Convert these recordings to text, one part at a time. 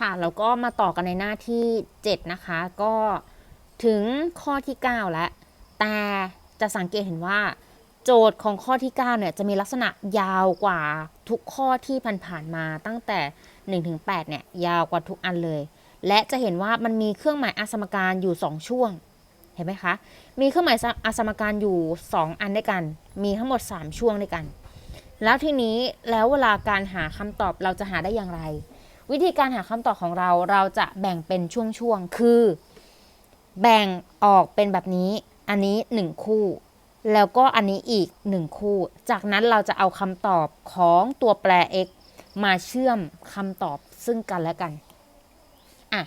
ค่ะ แล้วก็มาต่อกันในหน้าที่ 7 นะคะ ก็ถึงข้อที่ 9 แล้ว แต่จะสังเกตเห็นว่า โจทย์ของข้อที่ 9 เนี่ยจะมีลักษณะยาวกว่าทุกข้อที่ผ่านๆมาตั้งแต่ 1-8 เนี่ยยาวกว่าทุกอันเลย และจะเห็นว่ามันมีเครื่องหมายอสมการอยู่ 2 ช่วงเห็นไหมคะ มีเครื่องหมายอสมการอยู่ 2 อันด้วยกัน มีทั้งหมด 3 ช่วงด้วยกัน แล้วทีนี้แล้วเวลาการหาคำตอบเราจะหาได้อย่างไร วิธีการหาคำตอบของเราเราจะแบ่งเป็นช่วงๆ คือ แบ่งออกเป็นแบบนี้ อันนี้ 1 คู่ แล้วก็อันนี้อีก 1 คู่ จากนั้นเราจะเอาคำตอบของตัวแปร x มาเชื่อมคำตอบซึ่งกันและกันอะ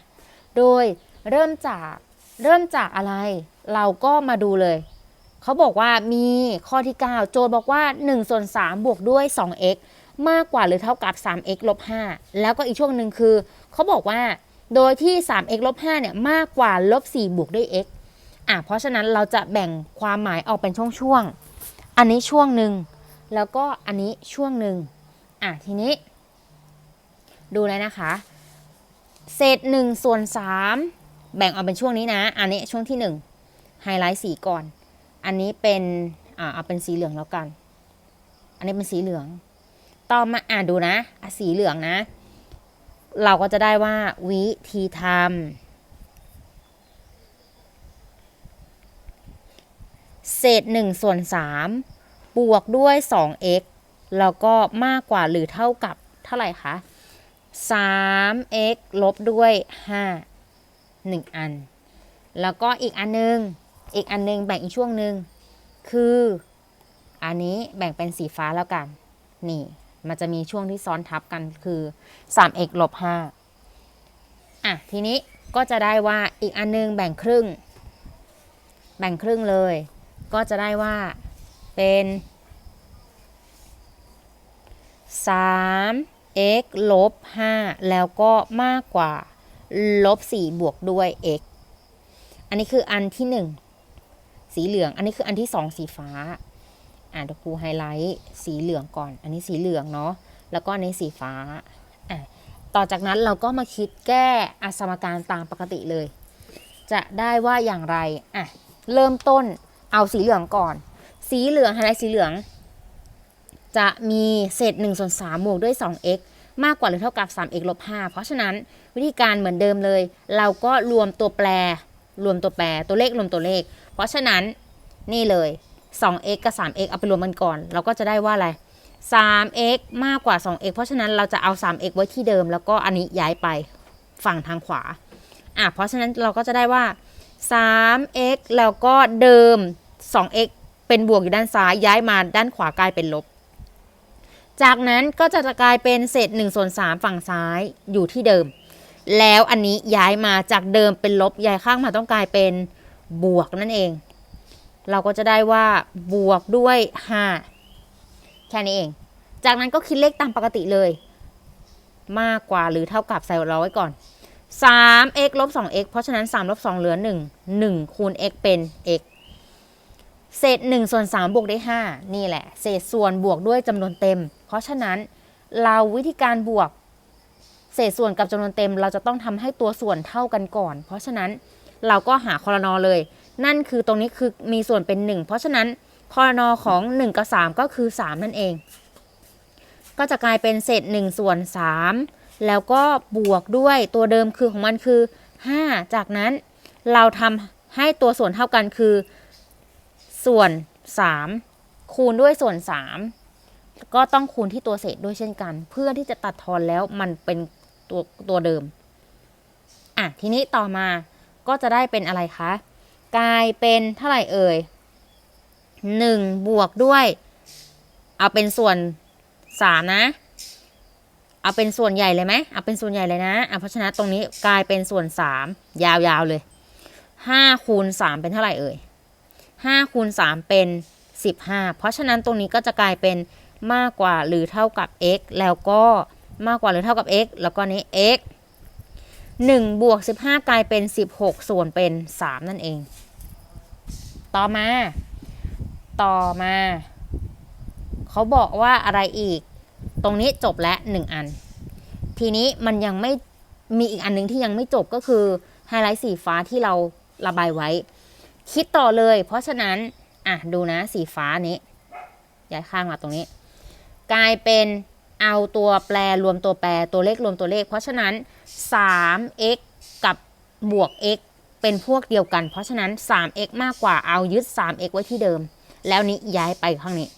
โดยเริ่มจากเริ่มจากอะไร เราก็มาดูเลย เขาบอกว่ามีข้อที่ 9 โจทย์บอกว่า1ส่วน3บวกด้วย 2x มากกว่าหรือเท่ากับ 3x ลบ5แล้วก็อีกช่วงหนึ่งคือ เขาบอกว่า โดยที่ 3x ลบ5เนี่ยมากกว่าลบ4บวกด้วย x อะเพราะฉะนั้นเราจะแบ่งความหมายออกเป็นช่วงๆ อันนี้ช่วงหนึ่งแล้วก็อันนี้ช่วงหนึ่งอะทีนี้ ดูเลยนะคะ เศษ1ส่วน3แบ่งออกเป็นช่วงนี้นะ อันนี้ช่วงที่1ไฮไลท์สีก่อน อันนี้เป็นอ่าเอาเป็นสีเหลืองแล้วกัน อันนี้เป็นสีเหลือง ต่อมาอ่านดูนะะสีเหลืองนะ เราก็จะได้ว่าวิธีทำเศษ1ส่วน3บวกด้วย 2x แล้วก็มากกว่าหรือเท่ากับเท่าไหร่คะ 3x ลบด้วย 5 1 อัน แล้วก็อีกอันนึง อีกอันนึงแบ่งอีกช่วงหนึ่งคืออันนี้แบ่งเป็นสีฟ้าแล้วกัน นี่ มันจะมีช่วงที่ซ้อนทับกันคือ 3x ลบ5อะ ทีนี้ก็จะได้ว่าอีกอันนึงแบ่งครึ่ง แบ่งครึ่งเลย ก็จะได้ว่าเป็น 3 x ลบ5แล้วก็มากกว่าลบ4บวกด้วย x อันนี้คืออันที่ 1 สีเหลือง อันนี้คืออันที่ 2 สีฟ้า อ่าเดี๋ยวครูไฮไลท์สีเหลืองก่อน อันนี้สีเหลืองเนาะแล้วก็อันสีฟ้าอะต่อจากนั้นเราก็มาคิดแก้อสมการตามปกติเลย จะได้ว่าอย่างไรอะเริ่มต้นเอาสีเหลืองก่อน สีเหลืองไฮไลท์สีเหลือง จะมีเศษ1ส่วน3บวกด้วย 2x มากกว่าหรือเท่ากับ 3x ลบ5เพราะฉะนั้นวิธีการเหมือนเดิมเลย เราก็รวมตัวแปร รวมตัวแปรตัวเลขรวมตัวเลข เพราะฉะนั้นนี่เลย 2x กับ 3x เอาไปรวมกันก่อน เราก็จะได้ว่าอะไร 3x มากกว่า 2x เพราะฉะนั้นเราจะเอา 3x ไว้ที่เดิม แล้วก็อันนี้ย้ายไปฝั่งทางขวา อะ เพราะฉะนั้นเราก็จะได้ว่า 3x แล้วก็เดิม 2x เป็นบวกอยู่ด้านซ้าย ย้ายมาด้านขวากลายเป็นลบ จากนั้นก็จะกลายเป็นเศษ1ส่วน3ฝั่งซ้ายอยู่ที่เดิม แล้วอันนี้ย้ายมาจากเดิมเป็นลบย้ายข้างมาต้องกลายเป็นบวกนั่นเอง เราก็จะได้ว่าบวกด้วย 5 แค่นี้เอง จากนั้นก็คิดเลขตามปกติเลย มากกว่าหรือเท่ากับใส่เราไว้ก่อน 3x ลบ 2x เพราะฉะนั้น 3 ลบ 2 เหลือ 1 1 คูณ x เป็น x เศษ 1 ส่วน 3 บวกได้ 5 นี่แหละ เศษส่วนบวกด้วยจำนวนเต็ม เพราะฉะนั้นเราวิธีการบวก เศษส่วนกับจำนวนเต็ม เราจะต้องทำให้ตัวส่วนเท่ากันก่อน เพราะฉะนั้นเราก็หาคอรนอเลย นั่นคือตรงนี้คือมีส่วนเป็น 1 เพราะฉะนั้นคอนอของ 1 กับ 3 ก็คือ 3 นั่นเอง ก็จะกลายเป็นเศษ1ส่วน 3 แล้วก็บวกด้วยตัวเดิมคือของมันคือ 5 จากนั้นเราทำให้ตัวส่วนเท่ากันคือ ส่วน 3 คูณด้วยส่วน 3 ก็ต้องคูณที่ตัวเศษด้วยเช่นกัน เพื่อที่จะตัดทอนแล้วมันเป็นตัวตัวเดิม อะ ทีนี้ต่อมาก็จะได้เป็นอะไรคะ กลายเป็นเท่าไหร่เอ่ย1บวกด้วย เอาเป็นส่วน3นะ เอาเป็นส่วนใหญ่เลยไหมเอาเป็นส่วนใหญ่เลยนะอะเพราะฉะนั้นตรงนี้กลายเป็นส่วน3ยาวๆเลย5คูณ3เป็นเท่าไหร่เอ่ย5คูณ3เป็น15เพราะฉะนั้นตรงนี้ก็จะกลายเป็นมากกว่าหรือเท่ากับ x แล้วก็มากกว่าหรือเท่ากับ x แล้วก็นี้ x 1บวก15 กลายเป็น 16 ส่วนเป็น 3 นั่นเอง ต่อมา ต่อมา เขาบอกว่าอะไรอีก ตรงนี้จบแล้ว1อัน ทีนี้มันยังไม่มีอีกอันนึงที่ยังไม่จบก็คือไฮไลท์สีฟ้าที่เราระบายไว้ คิดต่อเลย เพราะฉะนั้น อะ ดูนะสีฟ้านี้ย้ายข้างมาตรงนี้ กลายเป็นเอาตัวแปรรวมตัวแปรตัวเลขรวมตัวเลข เพราะฉะนั้น 3x กับบวก x เป็นพวกเดียวกัน เพราะฉะนั้น 3x มากกว่าเอายึด 3x ไว้ที่เดิม แล้วนี้ย้ายไปข้างนี้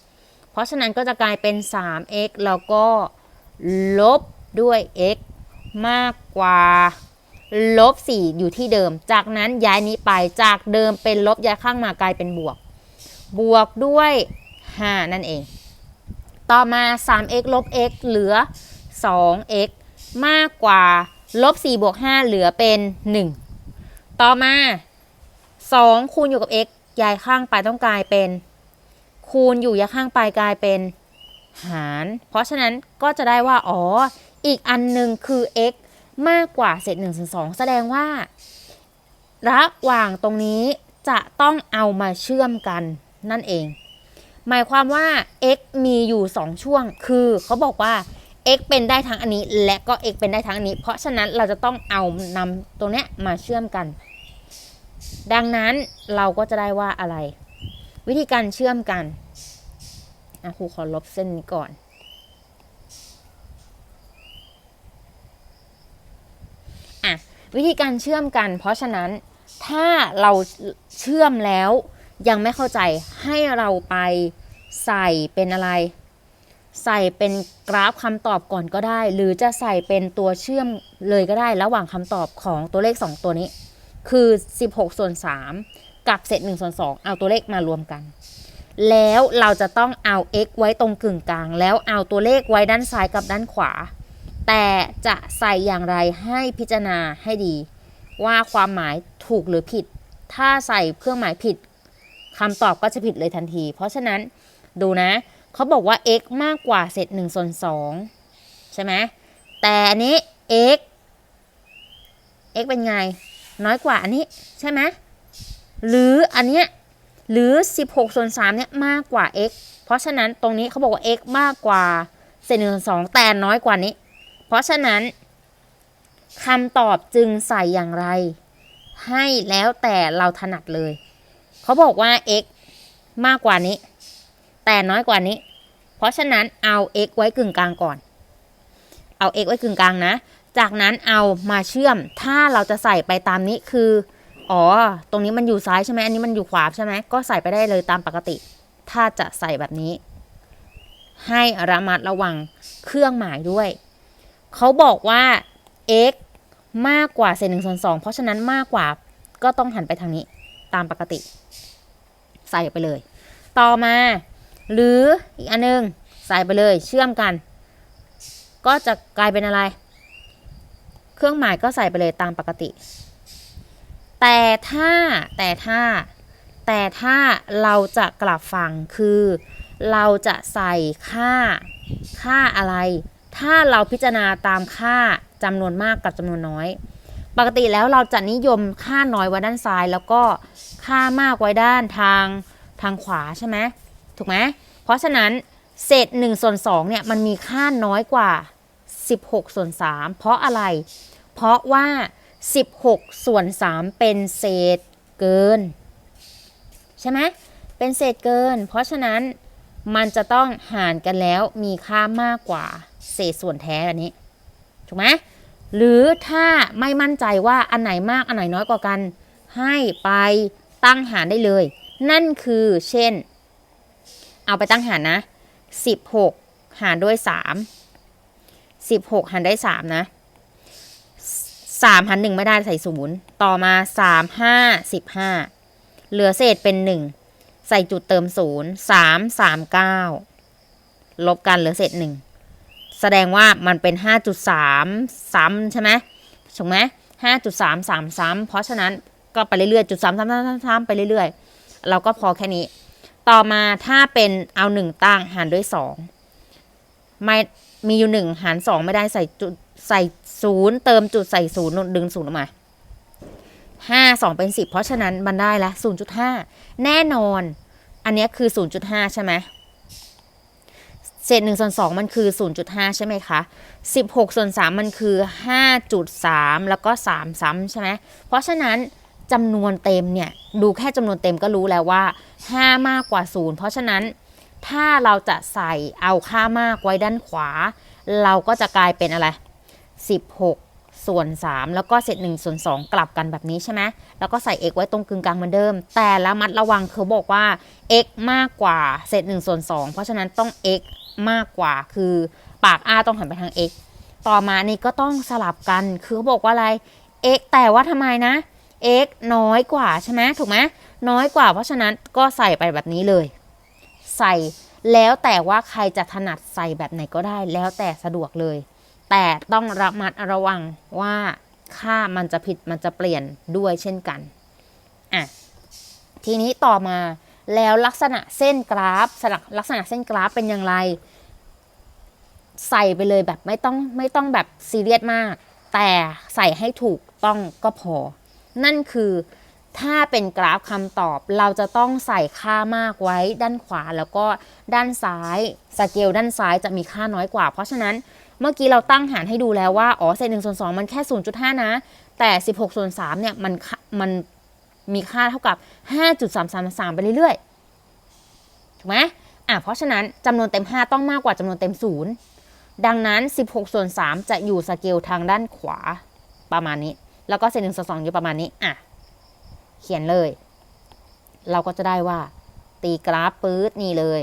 เพราะฉะนั้นก็จะกลายเป็น 3x แล้วก็ลบด้วย x มากกว่าลบ 4 อยู่ที่เดิม จากนั้นย้ายนี้ไปจากเดิมเป็นลบย้ายข้างมากลายเป็นบวก บวกด้วย 5 นั่นเอง ต่อมา 3x ลบ x เหลือ 2x มากกว่าลบ 4 บวก 5 เหลือเป็น 1 ต่อมา 2 คูณอยู่กับ x ย้ายข้างไปต้องกลายเป็น คูณอยู่ย้ายข้างไปกลายเป็นหาร เพราะฉะนั้นก็จะได้ว่าอ๋ออีกอันหนึ่งคือ x มากกว่าเศษ1ส่วน2แสดงว่า ระหว่างตรงนี้จะต้องเอามาเชื่อมกันนั่นเอง หมายความว่า x มีอยู่ 2 ช่วง คือเขาบอกว่า x เป็นได้ทั้งอันนี้และก็ x เป็นได้ทั้งอันนี้ เพราะฉะนั้นเราจะต้องเอานำตรงเนี้ยมาเชื่อมกัน ดังนั้นเราก็จะได้ว่าอะไร วิธีการเชื่อมกันอะครูขอลบเส้นนี้ก่อน อะ วิธีการเชื่อมกัน เพราะฉะนั้นถ้าเราเชื่อมแล้วยังไม่เข้าใจให้เราไปใส่เป็นอะไร ใส่เป็นกราฟคำตอบก่อนก็ได้ หรือจะใส่เป็นตัวเชื่อมเลยก็ได้ระหว่างคำตอบของตัวเลข 2 ตัวนี้ คือ 16 ส่วน 3 กับเศษ1ส่วน 2 เอาตัวเลขมารวมกัน แล้วเราจะต้องเอา x ไว้ตรงกึ่งกลาง แล้วเอาตัวเลขไว้ด้านซ้ายกับด้านขวา แต่จะใส่อย่างไรให้พิจารณาให้ดี ว่าความหมายถูกหรือผิด ถ้าใส่เครื่องหมายผิดคำตอบก็จะผิดเลยทันที เพราะฉะนั้นดูนะ เขาบอกว่า x มากกว่าเศษ1ส่วน2ใช่ไหมแต่อันนี้ x x เป็นไง น้อยกว่าอันนี้ใช่ไหมหรืออันเนี้ยหรือ 16ส่วน3เนี่ยมากกว่า x เพราะฉะนั้นตรงนี้เขาบอกว่า x มากกว่าเศษ1ส่วน2แต่น้อยกว่านี้ เพราะฉะนั้นคำตอบจึงใส่อย่างไร ให้แล้วแต่เราถนัดเลย เขาบอกว่า x มากกว่านี้ แต่น้อยกว่านี้ เพราะฉะนั้นเอา x ไว้กึ่งกลางก่อน เอา x ไว้กึ่งกลางนะ จากนั้นเอามาเชื่อม ถ้าเราจะใส่ไปตามนี้คือ อ๋อ ตรงนี้มันอยู่ซ้ายใช่ไหมอันนี้มันอยู่ขวาใช่ไหมก็ใส่ไปได้เลยตามปกติ ถ้าจะใส่แบบนี้ ให้ระมัดระวังเครื่องหมายด้วย เขาบอกว่า x มากกว่าเศษหนึ่งส่วนสองเพราะฉะนั้นมากกว่าก็ต้องหันไปทางนี้ตามปกติ ใส่ไปเลย ต่อมา หรืออีกอันนึง ใส่ไปเลย เชื่อมกัน ก็จะกลายเป็นอะไร เครื่องหมายก็ใส่ไปเลยตามปกติ แต่ถ้าแต่ถ้า แต่ถ้าเราจะกลับฝั่งคือ เราจะใส่ค่าค่าอะไร ถ้าเราพิจารณาตามค่าจำนวนมากกับจำนวนน้อย ปกติแล้วเราจะนิยมค่าน้อยไว้ด้านซ้าย แล้วก็ค่ามากไว้ด้านทางทางขวาใช่ไหมถูกไหมเพราะฉะนั้นเศษ1ส่วน2เนี่ยมันมีค่าน้อยกว่า 16 ส่วน 3 เพราะอะไร เพราะว่า 16 ส่วน 3 เป็นเศษเกิน ใช่ไหมเป็นเศษเกิน เพราะฉะนั้นมันจะต้องหารกันแล้วมีค่ามากกว่าเศษส่วนแท้อันนี้ ถูกไหมหรือถ้าไม่มั่นใจว่าอันไหนมากอันไหนน้อยกว่ากัน ให้ไปตั้งหารได้เลย นั่นคือเช่น เอาไปตั้งหารนะ 16 หารด้วย 3 16หารได้3นะ3หาร1ไม่ได้ใส่ศูนย์ต่อมา3 5 15เหลือเศษเป็น1ใส่จุดเติม0 3 3 9ลบกันเหลือเศษ1แสดงว่ามันเป็น5.3ซ้ำใช่ไหมถูกไหม5.3 3ซ้ำเพราะฉะนั้นก็ไปเรื่อยๆจุด3 3 3 3ไปเรื่อยๆ เราก็พอแค่นี้ ต่อมาถ้าเป็นเอาหนึ่งตั้งหารด้วยสองไม่ มีอยู่หนึ่งหารสองไม่ได้ใส่จุดใส่ศูนย์เติมจุดใส่ศูนย์ดึงศูนย์ออกมาห้าสองเป็นสิบเพราะฉะนั้นมันได้ละศูนย์จุดห้าแน่นอน อันนี้คือศูนย์จุดห้าใช่ไหมเศษ1ส่วน2มันคือ0.5ใช่ไหมคะ16ส่วน3มันคือ5.3แล้วก็3ซ้ำใช่ไหมเพราะฉะนั้นจำนวนเต็มเนี่ย ดูแค่จำนวนเต็มก็รู้แล้วว่า5มากกว่า0เพราะฉะนั้น ถ้าเราจะใส่เอาค่ามากไว้ด้านขวา เราก็จะกลายเป็นอะไร 16 ส่วน 3 แล้วก็เศษ1ส่วน 2 กลับกันแบบนี้ใช่ไหมแล้วก็ใส่ x ไว้ตรงกึ่งกลางเหมือนเดิม แต่ละมัดระวังเขาบอกว่า x มากกว่าเศษ1ส่วน 2 เพราะฉะนั้นต้อง x มากกว่าคือปาก r ต้องหันไปทาง x ต่อมานี่ก็ต้องสลับกันคือเขาบอกว่าอะไร x แต่ว่าทำไมนะ x น้อยกว่าใช่ไหมถูกไหมน้อยกว่าเพราะฉะนั้นก็ใส่ไปแบบนี้เลย ใส่ แล้วแต่ว่าใครจะถนัดใส่แบบไหนก็ได้ แล้วแต่สะดวกเลย แต่ต้องระมัดระวังว่าค่ามันจะผิดมันจะเปลี่ยนด้วยเช่นกันอะทีนี้ต่อมาแล้วลักษณะเส้นกราฟสลักลักษณะเส้นกราฟเป็นอย่างไร ใส่ไปเลยแบบไม่ต้องไม่ต้องแบบซีเรียสมาก แต่ใส่ให้ถูกต้องก็พอ นั่นคือ ถ้าเป็นกราฟคำตอบเราจะต้องใส่ค่ามากไว้ด้านขวาแล้วก็ด้านซ้ายสเกลด้านซ้ายจะมีค่าน้อยกว่า เพราะฉะนั้นเมื่อกี้เราตั้งหารให้ดูแล้วว่า อ๋อเศษหนึ่งส่วนสองมันแค่ 0.5 นะ แต่ 16 ส่วน 3 เนี่ย มันมันมีค่าเท่ากับ 5.333 ไปเรื่อยๆ ถูกไหมอะเพราะฉะนั้นจำนวนเต็ม 5 ต้องมากกว่าจำนวนเต็ม 0 ดังนั้น 16 ส่วน 3 จะอยู่สเกลทางด้านขวาประมาณนี้ แล้วก็เศษหนึ่งส่วนสองอยู่ประมาณนี้ อะ เขียนเลย เราก็จะได้ว่า ตีกราฟปื๊ดนี่เลย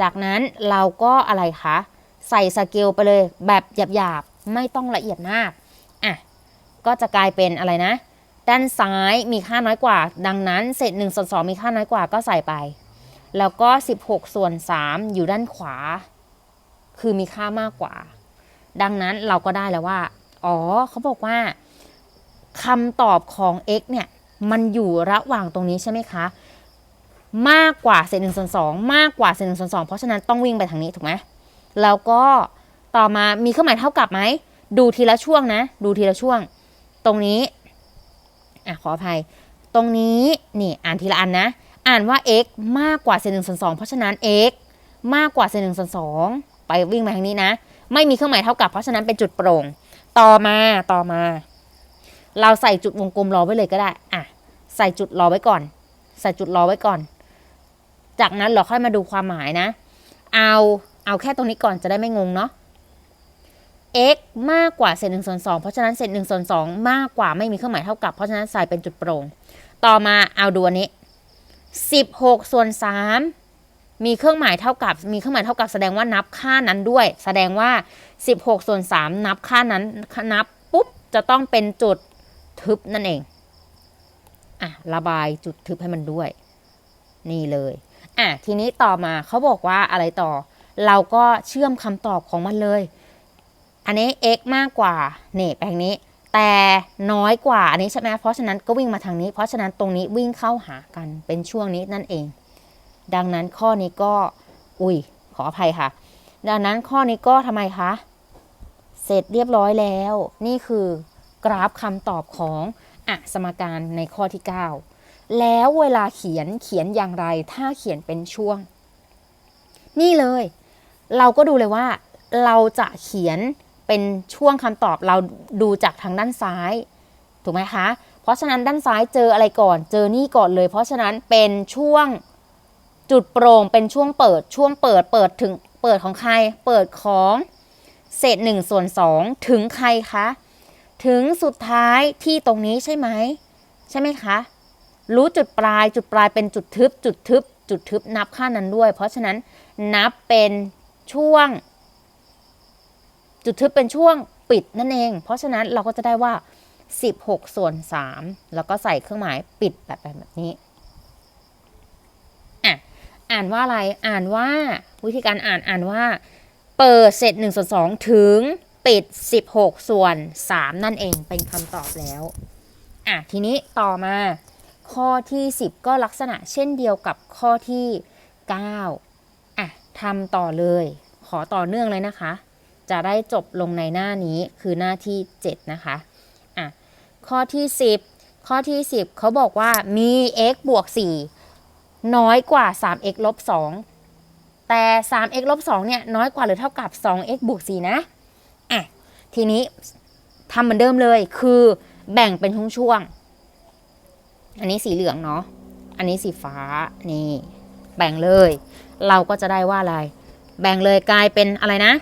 จากนั้นเราก็อะไรคะใส่สเกลไปเลยแบบหยาบๆ ไม่ต้องละเอียดมากอะก็จะกลายเป็นอะไรนะ ด้านซ้ายมีค่าน้อยกว่า ดังนั้นเศษ1ส่วน2มีค่าน้อยกว่าก็ใส่ไป แล้วก็ 16 ส่วน 3 อยู่ด้านขวา คือมีค่ามากกว่า ดังนั้นเราก็ได้แล้วว่า อ๋อเขาบอกว่าคำตอบของ x เนี่ย มันอยู่ระหว่างตรงนี้ใช่ไหมคะ มากกว่าเศษหนึ่งส่วนสองมากกว่าเศษหนึ่งส่วนสองเพราะฉะนั้นต้องวิ่งไปทางนี้ถูกไหมแล้วก็ต่อมามีเครื่องหมายเท่ากับไหมดูทีละช่วงนะ ดูทีละช่วง ตรงนี้อะขออภัย ตรงนี้นี่อ่านทีละอันนะ อ่านว่า x มากกว่าเศษหนึ่งส่วนสองเพราะฉะนั้น x มากกว่าเศษหนึ่งส่วนสองไปวิ่งไปทางนี้นะ ไม่มีเครื่องหมายเท่ากับเพราะฉะนั้นเป็นจุดโปร่ง ต่อมาต่อมา เราใส่จุดวงกลมรอไว้เลยก็ได้อะ ใส่จุดรอไว้ก่อน ใส่จุดรอไว้ก่อน จากนั้นเราค่อยมาดูความหมายนะ เอาเอาแค่ตรงนี้ก่อนจะได้ไม่งงเนาะ x มากกว่าเศษหนึ่งส่วนสองเพราะฉะนั้นเศษหนึ่งส่วนสองมากกว่าไม่มีเครื่องหมายเท่ากับ เพราะฉะนั้นใส่เป็นจุดโปร่ง ต่อมาเอาดูอันนี้สิบหกส่วนสามมีเครื่องหมายเท่ากับ มีเครื่องหมายเท่ากับแสดงว่านับค่านั้นด้วย แสดงว่า 16ส่วน3นับค่านั้นนับปุ๊บจะต้องเป็นจุดทึบนั่นเอง อะระบายจุดทึบให้มันด้วย นี่เลยอะทีนี้ต่อมาเขาบอกว่าอะไรต่อ เราก็เชื่อมคำตอบของมันเลย อันนี้ x มากกว่าเนี่ยแปลงนี้ แต่น้อยกว่าอันนี้ใช่ไหมเพราะฉะนั้นก็วิ่งมาทางนี้ เพราะฉะนั้นตรงนี้วิ่งเข้าหากันเป็นช่วงนี้นั่นเอง ดังนั้นข้อนี้ก็ อุ้ยขออภัยค่ะ ดังนั้นข้อนี้ก็ทำไมคะ เสร็จเรียบร้อยแล้ว นี่คือกราฟคำตอบของ อะสมการในข้อที่ 9 แล้วเวลาเขียนเขียนอย่างไร ถ้าเขียนเป็นช่วง นี่เลย เราก็ดูเลยว่า เราจะเขียนเป็นช่วงคำตอบเราดูจากทางด้านซ้าย ถูกไหมคะ เพราะฉะนั้นด้านซ้ายเจออะไรก่อน เจอนี่ก่อนเลย เพราะฉะนั้นเป็นช่วงจุดโปร่งเป็นช่วงเปิดช่วงเปิดเปิดถึงเปิดของใคร เปิดของเศษหนึ่งส่วนสองถึงใครคะ ถึงสุดท้ายที่ตรงนี้ใช่ไหมใช่ไหมคะ รู้จุดปลายจุดปลายเป็นจุดทึบ จุดทึบ จุดทึบนับค่านั้นด้วย เพราะฉะนั้นนับเป็นช่วง จุดทึบเป็นช่วงปิดนั่นเอง เพราะฉะนั้นเราก็จะได้ว่า 16 ส่วน 3 แล้วก็ใส่เครื่องหมายปิดแบบแบบนี้อะอ่านว่าอะไรอ่านว่าวิธีการอ่านอ่านว่า เปิดเสร็จ1ส่วน2ถึง ปิด 16 ส่วน 3 นั่นเองเป็นคำตอบแล้ว อะ ทีนี้ต่อมา ข้อที่ 10 ก็ลักษณะเช่นเดียวกับข้อที่ 9 อะทำต่อเลย ขอต่อเนื่องเลยนะคะ จะได้จบลงในหน้านี้คือหน้าที่ 7 นะคะ อะ ข้อที่ 10 ข้อที่ 10 เขาบอกว่ามี x บวก 4 น้อยกว่า 3x ลบ 2 แต่ 3x ลบ 2 เนี่ย น้อยกว่าหรือเท่ากับ 2x บวก 4 นะอะ ทีนี้ทำเหมือนเดิมเลย คือแบ่งเป็นช่วงๆ อันนี้สีเหลืองเนาะ อันนี้สีฟ้า นี่ แบ่งเลย เราก็จะได้ว่าอะไร แบ่งเลยกลายเป็นอะไรนะ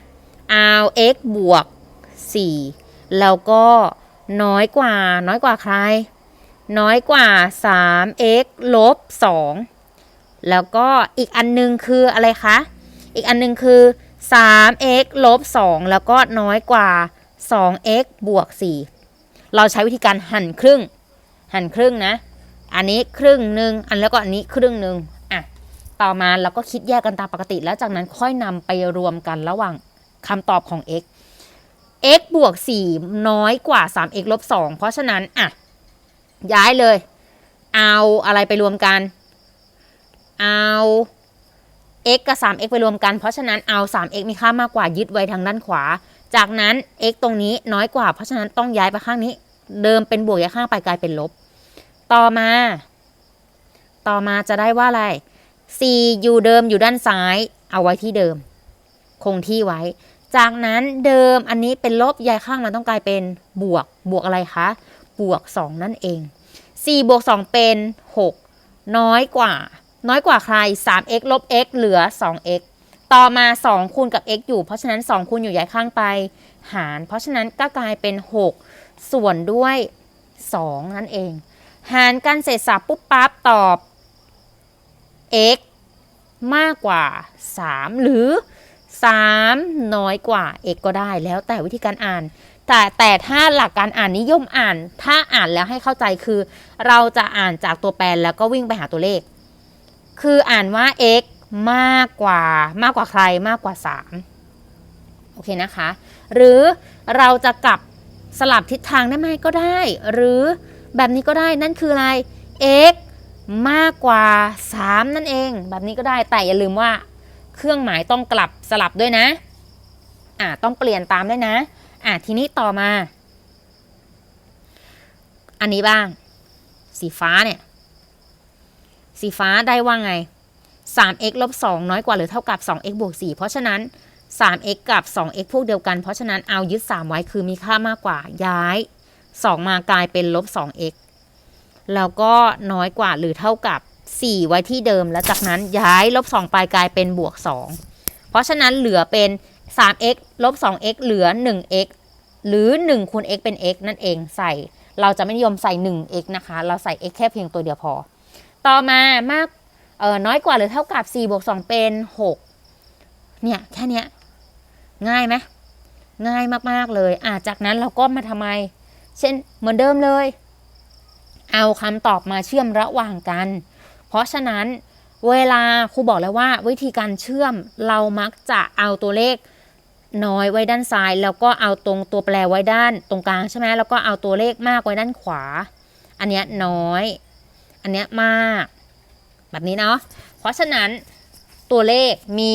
เอา x บวก 4 แล้วก็น้อยกว่า น้อยกว่าใคร น้อยกว่า 3x ลบ 2 แล้วก็อีกอันนึงคืออะไรคะ อีกอันนึงคือ 3x ลบ 2 แล้วก็น้อยกว่า 2x บวก 4 เราใช้วิธีการหั่นครึ่ง หั่นครึ่งนะ อันนี้ครึ่งหนึ่งอันแล้วก็อันนี้ครึ่งหนึ่งอะ ต่อมาเราก็คิดแยกกันตามปกติ แล้วจากนั้นค่อยนำไปรวมกันระหว่างคำตอบของ x x บวก 4 น้อยกว่า 3x ลบ 2 เพราะฉะนั้นอะ ย้ายเลย เอาอะไรไปรวมกัน เอา x กับ 3x ไปรวมกัน เพราะฉะนั้นเอา 3x มีค่ามากกว่ายึดไว้ทางด้านขวา จากนั้น x ตรงนี้น้อยกว่า เพราะฉะนั้นต้องย้ายไปข้างนี้ เดิมเป็นบวกย้ายข้างไปกลายเป็นลบ ต่อมา ต่อมาจะได้ว่าอะไร c อยู่เดิมอยู่ด้านซ้าย เอาไว้ที่เดิม คงที่ไว้ จากนั้นเดิมอันนี้เป็นลบย้ายข้างมันต้องกลายเป็นบวก บวกอะไรคะ บวก 2 นั่นเอง 4 บวก 2 เป็น 6 น้อยกว่า น้อยกว่าใคร 3x ลบ x เหลือ 2x ต่อมา 2 คูณกับ x อยู่ เพราะฉะนั้น 2 คูณอยู่ย้ายข้างไป หาร เพราะฉะนั้นก็กลายเป็น 6 ส่วนด้วย 2 นั่นเอง หารกันเสร็จสับปุ๊บปั๊บตอบ x มากกว่า 3 หรือ 3 น้อยกว่า x ก็ได้แล้วแต่วิธีการอ่าน แต่แต่ถ้าหลักการอ่านนิยมอ่าน ถ้าอ่านแล้วให้เข้าใจคือ เราจะอ่านจากตัวแปรแล้วก็วิ่งไปหาตัวเลข คืออ่านว่า x มากกว่ามากกว่าใครมากกว่า 3 โอเคนะคะ หรือเราจะกลับสลับทิศทางได้ไหมก็ได้ หรือแบบนี้ก็ได้นั่นคืออะไร x มากกว่า 3 นั่นเอง แบบนี้ก็ได้แต่อย่าลืมว่าเครื่องหมายต้องกลับสลับด้วยนะอ่าต้องเปลี่ยนตามด้วยนะอ่าทีนี้ต่อมา อันนี้บ้าง สีฟ้าเนี่ย สีฟ้าได้ว่าไง 3x ลบ2น้อยกว่าหรือเท่ากับ 2x บวก4เพราะฉะนั้น 3x กับ 2x พวกเดียวกัน เพราะฉะนั้นเอายึด 3 ไว้คือมีค่ามากกว่าย้าย 2 มากลายเป็นลบ 2x แล้วก็น้อยกว่าหรือเท่ากับ 4 ไว้ที่เดิม แล้วจากนั้นย้ายลบ 2 ไปกลายเป็นบวก 2 เพราะฉะนั้นเหลือเป็น 3x ลบ 2x เหลือ 1x หรือ 1คูณ x เป็น x นั่นเองใส่ เราจะไม่นิยมใส่ 1x นะคะ เราใส่ x แค่เพียงตัวเดียวพอ ต่อมามาก เออน้อยกว่าหรือเท่ากับ4บวก2เป็น 6 เนี่ยแค่นี้ง่ายไหมง่ายมาก ๆ เลยอะจากนั้นเราก็มาทำไม เช่นเหมือนเดิมเลย เอาคำตอบมาเชื่อมระหว่างกัน เพราะฉะนั้นเวลาครูบอกแล้วว่า วิธีการเชื่อมเรามักจะเอาตัวเลขน้อยไว้ด้านซ้าย แล้วก็เอาตรงตัวแปรไว้ด้านตรงกลางใช่ไหมแล้วก็เอาตัวเลขมากไว้ด้านขวา อันเนี้ยน้อย อันเนี้ยมาก แบบนี้เนาะเพราะฉะนั้นตัวเลขมี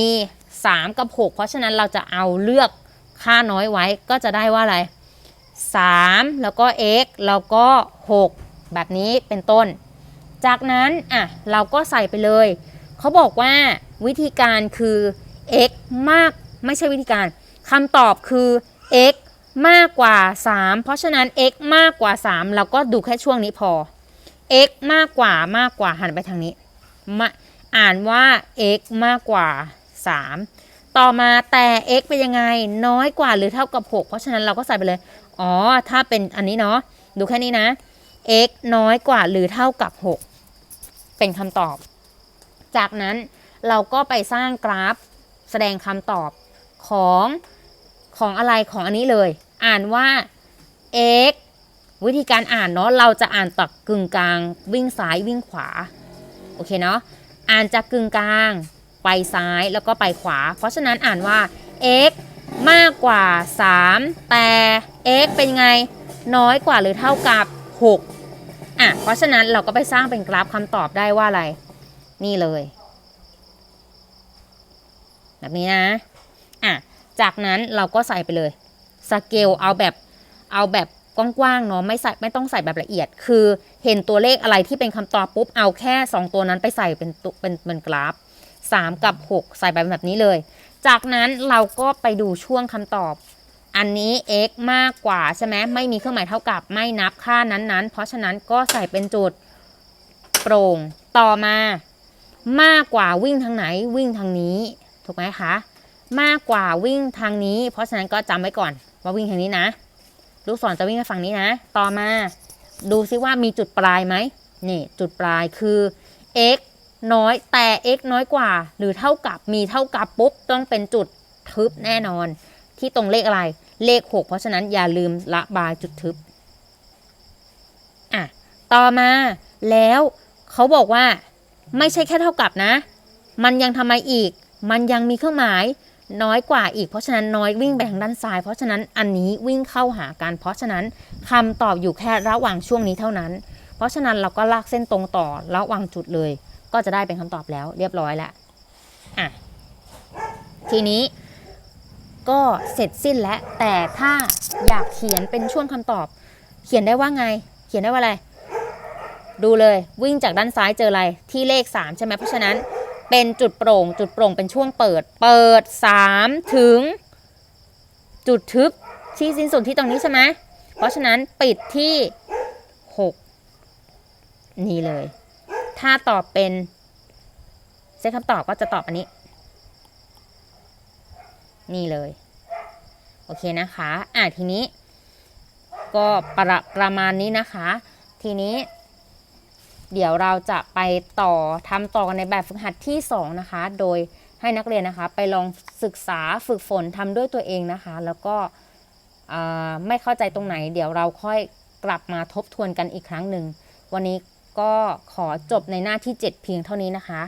3 กับ 6 เพราะฉะนั้นเราจะเอาเลือกค่าน้อยไว้ก็จะได้ว่าอะไร 3 แล้วก็ x แล้วก็ 6 แบบนี้เป็นต้น จากนั้นอะเราก็ใส่ไปเลย เขาบอกว่าวิธีการคือ x มากไม่ใช่วิธีการคำตอบคือ x มากกว่า 3 เพราะฉะนั้น x มากกว่า 3 เราก็ดูแค่ช่วงนี้พอ x มากกว่ามากกว่าหันไปทางนี้ อ่านว่า x มากกว่า 3 ต่อมาแต่ x เป็นยังไง น้อยกว่าหรือเท่ากับ 6 เพราะฉะนั้นเราก็ใส่ไปเลย อ๋อ ถ้าเป็นอันนี้เนาะ ดูแค่นี้นะ x น้อยกว่าหรือเท่ากับ 6 เป็นคำตอบ จากนั้นเราก็ไปสร้างกราฟแสดงคำตอบของของอะไรของอันนี้เลย อ่านว่า x วิธีการอ่านเนาะ เราจะอ่านตักกึ่งกลางวิ่งซ้ายวิ่งขวา โอเคเนาะอ่านจากกึ่งกลางไปซ้ายแล้วก็ไปขวา เพราะฉะนั้นอ่านว่า x มากกว่า 3 แต่ x เป็นไงน้อยกว่าหรือเท่ากับ 6 อะ เพราะฉะนั้นเราก็ไปสร้างเป็นกราฟคำตอบได้ว่าอะไร นี่เลย แบบนี้นะ อะ จากนั้นเราก็ใส่ไปเลยสเกลเอาแบบเอาแบบ กว้างๆเนาะไม่ใส่ไม่ต้องใส่แบบละเอียด คือเห็นตัวเลขอะไรที่เป็นคำตอบปุ๊บเอาแค่ 2 ตัวนั้นไปใส่เป็นตุเป็นเป็นกราฟ 3 กับ 6 ใส่ไปแบบนี้เลย จากนั้นเราก็ไปดูช่วงคำตอบ อันนี้ x มากกว่าใช่ไหมไม่มีเครื่องหมายเท่ากับไม่นับค่านั้นๆ เพราะฉะนั้นก็ใส่เป็นจุดโปร่งต่อมา มากกว่าวิ่งทางไหนวิ่งทางนี้ถูกไหมคะมากกว่าวิ่งทางนี้ เพราะฉะนั้นก็จำไว้ก่อนว่าวิ่งทางนี้นะ ลูกศรจะวิ่งไปฝั่งนี้นะ ต่อมาดูซิว่ามีจุดปลายไหมนี่จุดปลายคือ x น้อยแต่ x น้อยกว่า หรือเท่ากับมีเท่ากับปุ๊บต้องเป็นจุดทึบแน่นอน ที่ตรงเลขอะไรเลข 6 เพราะฉะนั้นอย่าลืมละบายจุดทึบอะต่อมาแล้วเขาบอกว่าไม่ใช่แค่เท่ากับนะ มันยังทำไมอีก มันยังมีเครื่องหมาย น้อยกว่าอีก เพราะฉะนั้นน้อยวิ่งไปทางด้านซ้าย เพราะฉะนั้นอันนี้วิ่งเข้าหากัน เพราะฉะนั้นคำตอบอยู่แค่ระหว่างช่วงนี้เท่านั้น เพราะฉะนั้นเราก็ลากเส้นตรงต่อระหว่างจุดเลย ก็จะได้เป็นคำตอบแล้วเรียบร้อยแล้วอะทีนี้ก็เสร็จสิ้นแล้วแต่ถ้าอยากเขียนเป็นช่วงคำตอบ เขียนได้ว่าไง เขียนได้ว่าอะไร ดูเลยวิ่งจากด้านซ้ายเจออะไรที่เลข 3 ใช่ไหมเพราะฉะนั้น เป็นจุดโปร่ง จุดโปร่งเป็นช่วงเปิด เปิด 3 ถึง จุดทึบที่สิ้นสุดที่ตรงนี้ใช่ไหมเพราะฉะนั้นปิดที่ 6 นี่เลย ถ้าตอบเป็นเซตคำตอบก็จะตอบอันนี้ นี่เลย โอเคนะคะ อะทีนี้ ก็ประประมาณนี้นะคะ ทีนี้ เดี๋ยวเราจะไปต่อทำต่อกันในแบบฝึกหัดที่ 2 นะคะ โดยให้นักเรียนนะคะ ไปลองศึกษาฝึกฝนทำด้วยตัวเองนะคะ แล้วก็ไม่เข้าใจตรงไหน เดี๋ยวเราค่อยกลับมาทบทวนกันอีกครั้งหนึ่ง วันนี้ก็ขอจบในหน้าที่ 7 เพียงเท่านี้นะคะ